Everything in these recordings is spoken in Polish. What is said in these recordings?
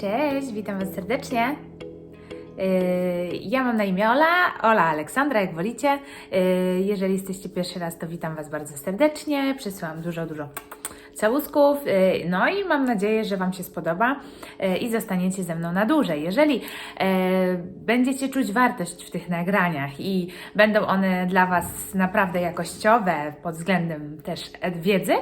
Cześć, witam Was serdecznie. Yy, Ja mam na imię Ola, Ola Aleksandra, jak wolicie. Yy, Jeżeli jesteście pierwszy raz, to witam Was bardzo serdecznie. Przesyłam dużo, dużo całusków. Yy, No i mam nadzieję, że Wam się spodoba i zostaniecie ze mną na dłużej. Jeżeli będziecie czuć wartość w tych nagraniach i będą one dla Was naprawdę jakościowe pod względem też wiedzy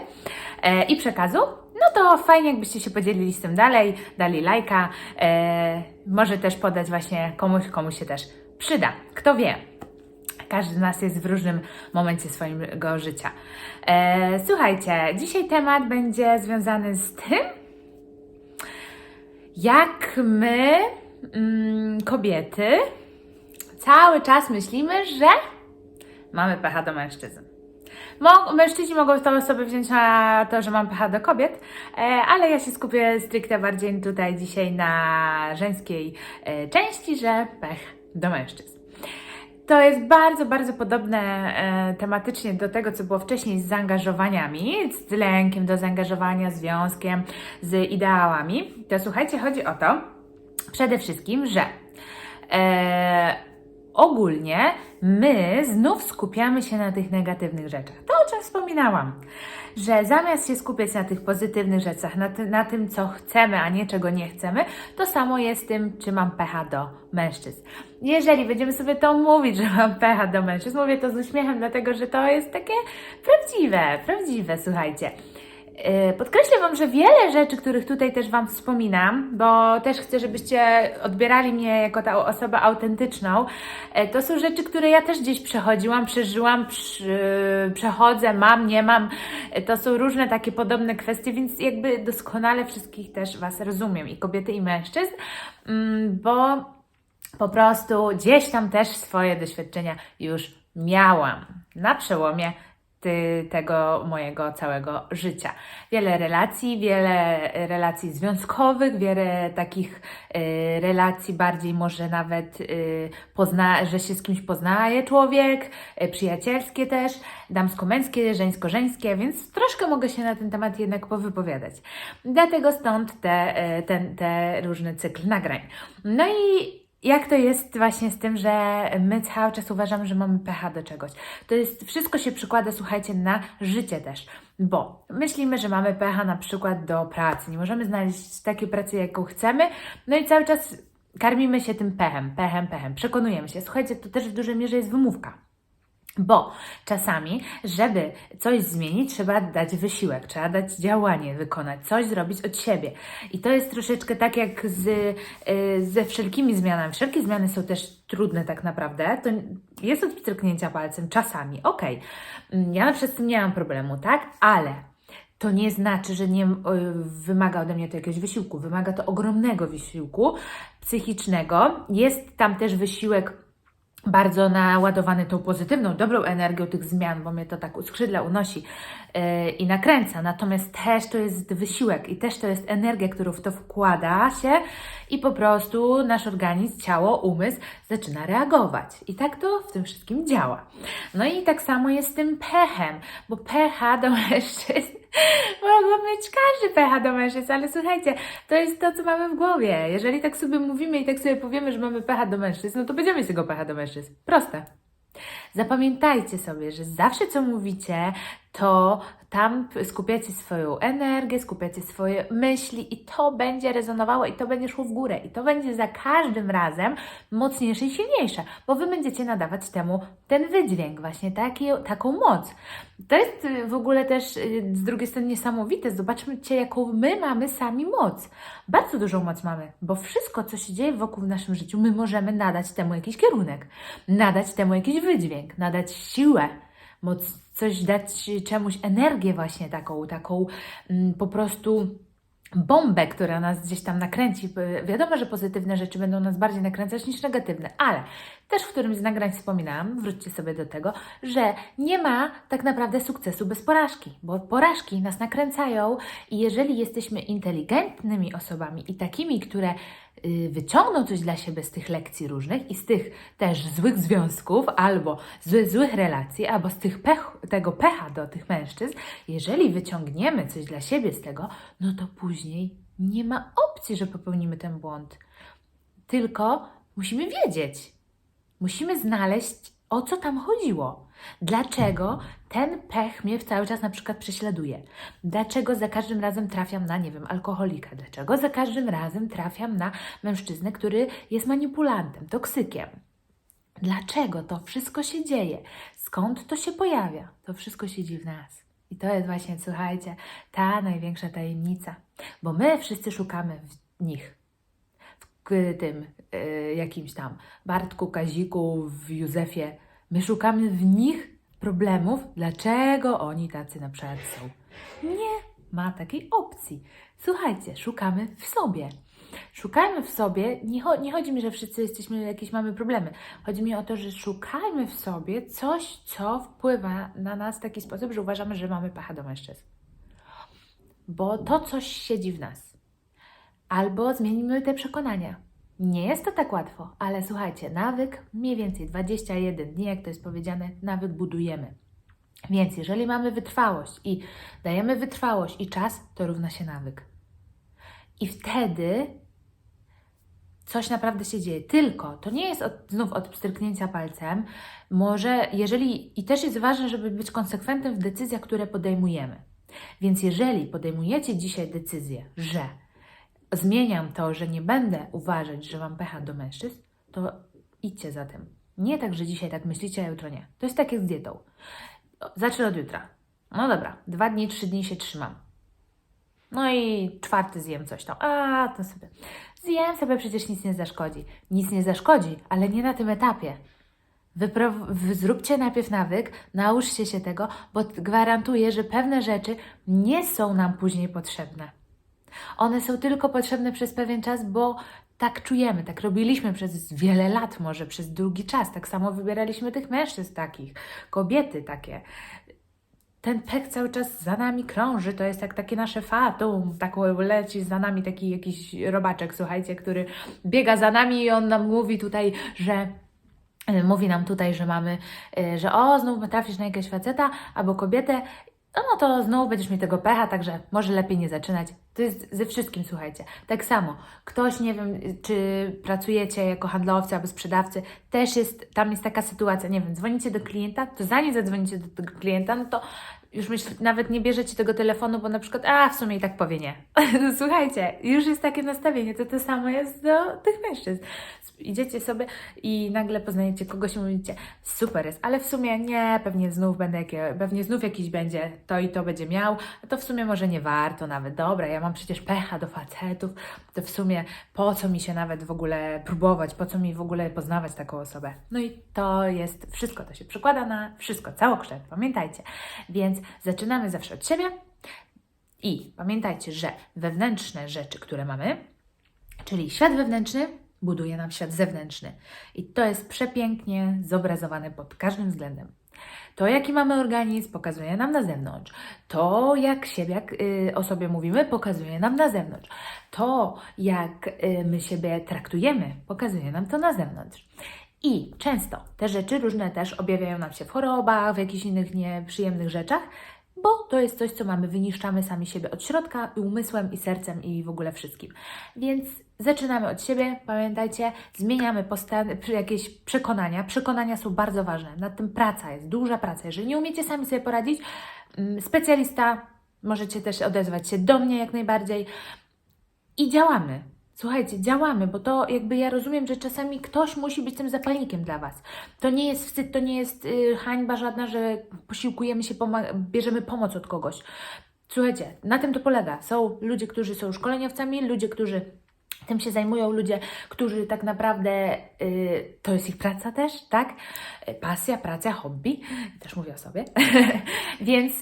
i przekazu, no to fajnie, jakbyście się podzielili z tym dalej, dali lajka, e, może też podać właśnie komuś, komu się też przyda. Kto wie, każdy z nas jest w różnym momencie swojego życia. E, słuchajcie, dzisiaj temat będzie związany z tym, jak my, mm, kobiety, cały czas myślimy, że mamy pecha do mężczyzn. Mężczyźni mogą to sobie wziąć na to, że mam pecha do kobiet, e, ale ja się skupię stricte bardziej tutaj dzisiaj na żeńskiej e, części, że pech do mężczyzn. To jest bardzo, bardzo podobne e, tematycznie do tego, co było wcześniej z zaangażowaniami, z lękiem do zaangażowania, związkiem, z ideałami. To słuchajcie, chodzi o to przede wszystkim, że e, ogólnie my znów skupiamy się na tych negatywnych rzeczach. To, o czym wspominałam, że zamiast się skupiać na tych pozytywnych rzeczach, na, ty, na tym, co chcemy, a nie czego nie chcemy, to samo jest z tym, czy mam pecha do mężczyzn. Jeżeli będziemy sobie to mówić, że mam pecha do mężczyzn, mówię to z uśmiechem, dlatego że to jest takie prawdziwe, prawdziwe, słuchajcie. Yy, Podkreślę Wam, że wiele rzeczy, których tutaj też Wam wspominam, bo też chcę, żebyście odbierali mnie jako ta osobę autentyczną, yy, to są rzeczy, które ja też gdzieś przechodziłam, przeżyłam, przy, przechodzę, mam, nie mam. Yy, To są różne takie podobne kwestie, więc jakby doskonale wszystkich też Was rozumiem, i kobiety, i mężczyzn, mm, bo po prostu gdzieś tam też swoje doświadczenia już miałam na przełomie tego mojego całego życia. Wiele relacji, wiele relacji związkowych, wiele takich y, relacji bardziej może nawet y, pozna, że się z kimś poznaje człowiek, y, przyjacielskie też, damsko-męskie, żeńsko-żeńskie, więc troszkę mogę się na ten temat jednak powypowiadać. Dlatego stąd te, y, ten, te różny cykl nagrań. No i jak to jest właśnie z tym, że my cały czas uważamy, że mamy pecha do czegoś? To jest, wszystko się przykłada, słuchajcie, na życie też, bo myślimy, że mamy pecha na przykład do pracy, nie możemy znaleźć takiej pracy, jaką chcemy, no i cały czas karmimy się tym pechem, pechem, pechem, przekonujemy się. Słuchajcie, to też w dużej mierze jest wymówka. Bo czasami, żeby coś zmienić, trzeba dać wysiłek, trzeba dać działanie, wykonać, coś zrobić od siebie. I to jest troszeczkę tak jak z, y, ze wszelkimi zmianami. Wszelkie zmiany są też trudne tak naprawdę. To jest od palcem czasami, okej. Mm, Ja na przykład z tym nie mam problemu, tak? Ale to nie znaczy, że nie y, wymaga ode mnie to jakiegoś wysiłku. Wymaga to ogromnego wysiłku psychicznego. Jest tam też wysiłek bardzo naładowany tą pozytywną, dobrą energią tych zmian, bo mnie to tak uskrzydla, unosi yy, i nakręca. Natomiast też to jest wysiłek i też to jest energia, którą w to wkłada się i po prostu nasz organizm, ciało, umysł zaczyna reagować. I tak to w tym wszystkim działa. No i tak samo jest z tym pechem, bo pecha do mężczyzn Mogą mieć każdy pecha do mężczyzn, ale słuchajcie, to jest to, co mamy w głowie. Jeżeli tak sobie mówimy i tak sobie powiemy, że mamy pecha do mężczyzn, no to będziemy z tego pecha do mężczyzn. Proste. Zapamiętajcie sobie, że zawsze co mówicie, to tam skupiacie swoją energię, skupiacie swoje myśli i to będzie rezonowało i to będzie szło w górę i to będzie za każdym razem mocniejsze i silniejsze, bo Wy będziecie nadawać temu ten wydźwięk, właśnie taki, taką moc. To jest y, w ogóle też y, z drugiej strony niesamowite. Zobaczmy, jaką my mamy sami moc. Bardzo dużą moc mamy, bo wszystko, co się dzieje wokół w naszym życiu, my możemy nadać temu jakiś kierunek, nadać temu jakiś wydźwięk, nadać siłę, moc, coś dać czemuś energię właśnie taką, taką mm, po prostu bombę, która nas gdzieś tam nakręci. Wiadomo, że pozytywne rzeczy będą nas bardziej nakręcać niż negatywne, ale też w którymś z nagrań wspominałam, wróćcie sobie do tego, że nie ma tak naprawdę sukcesu bez porażki, bo porażki nas nakręcają i jeżeli jesteśmy inteligentnymi osobami i takimi, które wyciągną coś dla siebie z tych lekcji różnych i z tych też złych związków, albo z złych relacji, albo z tych pech, tego pecha do tych mężczyzn, jeżeli wyciągniemy coś dla siebie z tego, no to później Nie ma opcji, że popełnimy ten błąd. Tylko musimy wiedzieć. Musimy znaleźć, o co tam chodziło. Dlaczego ten pech mnie cały czas na przykład prześladuje? Dlaczego za każdym razem trafiam na, nie wiem, alkoholika? Dlaczego za każdym razem trafiam na mężczyznę, który jest manipulantem, toksykiem? Dlaczego to wszystko się dzieje? Skąd to się pojawia? To wszystko siedzi w nas. I to jest właśnie, słuchajcie, ta największa tajemnica, bo my wszyscy szukamy w nich. W tym y, jakimś tam Bartku, Kaziku, w Józefie. My szukamy w nich problemów, dlaczego oni tacy na przykład są. Nie ma takiej opcji. Słuchajcie, szukamy w sobie. Szukajmy w sobie, nie, cho- nie chodzi mi, że wszyscy jesteśmy, jakieś mamy problemy. Chodzi mi o to, że szukajmy w sobie coś, co wpływa na nas w taki sposób, że uważamy, że mamy pecha do mężczyzn. Bo to coś siedzi w nas. Albo zmienimy te przekonania. Nie jest to tak łatwo, ale słuchajcie, nawyk mniej więcej 21 dni, jak to jest powiedziane, nawyk budujemy. Więc jeżeli mamy wytrwałość i dajemy wytrwałość i czas, to równa się nawyk. I wtedy coś naprawdę się dzieje. Tylko to nie jest od, znów od pstryknięcia palcem. Może, jeżeli, i też jest ważne, żeby być konsekwentnym w decyzjach, które podejmujemy. Więc jeżeli podejmujecie dzisiaj decyzję, że zmieniam to, że nie będę uważać, że mam pecha do mężczyzn, to idźcie za tym. Nie tak, że dzisiaj tak myślicie, a jutro nie. To jest tak jak z dietą. Zacznę od jutra. No dobra, dwa dni, trzy dni się trzymam. No i czwarty zjem coś tam. A, to sobie. Zjem sobie, przecież nic nie zaszkodzi. Nic nie zaszkodzi, ale nie na tym etapie. Wypro- zróbcie najpierw nawyk, nauczcie się tego, bo gwarantuję, że pewne rzeczy nie są nam później potrzebne. One są tylko potrzebne przez pewien czas, bo tak czujemy, tak robiliśmy przez wiele lat, może przez długi czas. Tak samo wybieraliśmy tych mężczyzn takich, kobiety takie ten pech cały czas za nami krąży, to jest jak takie nasze fatum, tak leci za nami taki jakiś robaczek, słuchajcie, który biega za nami i on nam mówi tutaj, że mówi nam tutaj, że mamy, e, że o, znowu trafisz na jakiegoś faceta albo kobietę, no, no to znowu będziesz mieć tego pecha, także może lepiej nie zaczynać. To jest ze wszystkim, słuchajcie. Tak samo, ktoś, nie wiem, czy pracujecie jako handlowcy albo sprzedawcy, też jest, tam jest taka sytuacja, nie wiem, dzwonicie do klienta, to zanim zadzwonicie do tego klienta, no to już myśl, nawet nie bierzecie tego telefonu, bo na przykład, a w sumie i tak powie nie. No, słuchajcie, już jest takie nastawienie, to to samo jest do tych mężczyzn. Idziecie sobie i nagle poznajecie kogoś i mówicie, super jest, ale w sumie nie, pewnie znów będę pewnie znów jakiś będzie, to i to będzie miał, to w sumie może nie warto nawet, dobra, ja mam przecież pecha do facetów, to w sumie po co mi się nawet w ogóle próbować, po co mi w ogóle poznawać taką osobę. No i to jest wszystko, to się przekłada na wszystko, całokształt, pamiętajcie. Więc zaczynamy zawsze od siebie i pamiętajcie, że wewnętrzne rzeczy, które mamy, czyli świat wewnętrzny, buduje nam świat zewnętrzny. I to jest przepięknie zobrazowane pod każdym względem. To, jaki mamy organizm, pokazuje nam na zewnątrz. To, jak siebie, jak y, o sobie mówimy, pokazuje nam na zewnątrz. To, jak y, my siebie traktujemy, pokazuje nam to na zewnątrz. I często te rzeczy różne też objawiają nam się w chorobach, w jakichś innych nieprzyjemnych rzeczach, bo to jest coś, co mamy, wyniszczamy sami siebie od środka, i umysłem, i sercem, i w ogóle wszystkim. Więc zaczynamy od siebie, pamiętajcie, zmieniamy posta- przy- jakieś przekonania. Przekonania są bardzo ważne, nad tym praca jest, duża praca. Jeżeli nie umiecie sami sobie poradzić, mm, specjalista, możecie też odezwać się do mnie jak najbardziej i działamy. Słuchajcie, działamy, bo to jakby ja rozumiem, że czasami ktoś musi być tym zapalnikiem dla Was. To nie jest wstyd, to nie jest y, hańba żadna, że posiłkujemy się, bierzemy pomoc od kogoś. Słuchajcie, na tym to polega. Są ludzie, którzy są szkoleniowcami, ludzie, którzy tym się zajmują, ludzie, którzy tak naprawdę y, to jest ich praca też, tak? Y, Pasja, praca, hobby, też mówię o sobie. Więc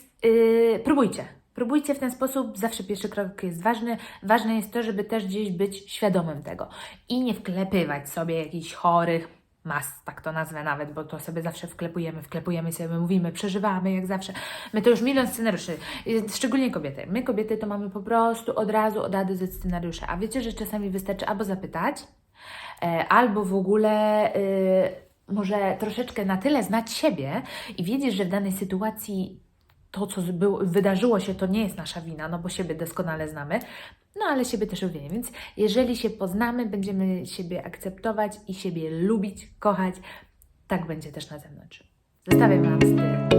próbujcie. Próbujcie w ten sposób, zawsze pierwszy krok jest ważny. Ważne jest to, żeby też gdzieś być świadomym tego i nie wklepywać sobie jakichś chorych mas, tak to nazwę nawet, bo to sobie zawsze wklepujemy, wklepujemy sobie, my mówimy, przeżywamy jak zawsze. My to już milion scenariuszy, y, szczególnie kobiety. My kobiety to mamy po prostu od razu od A do Z a wiecie, że czasami wystarczy albo zapytać, e, albo w ogóle y, może troszeczkę na tyle znać siebie i wiedzieć, że w danej sytuacji to, co było, wydarzyło się, to nie jest nasza wina, no bo siebie doskonale znamy, no ale siebie też lubimy. Więc jeżeli się poznamy, będziemy siebie akceptować i siebie lubić, kochać, tak będzie też na zewnątrz. Zostawiam Wam z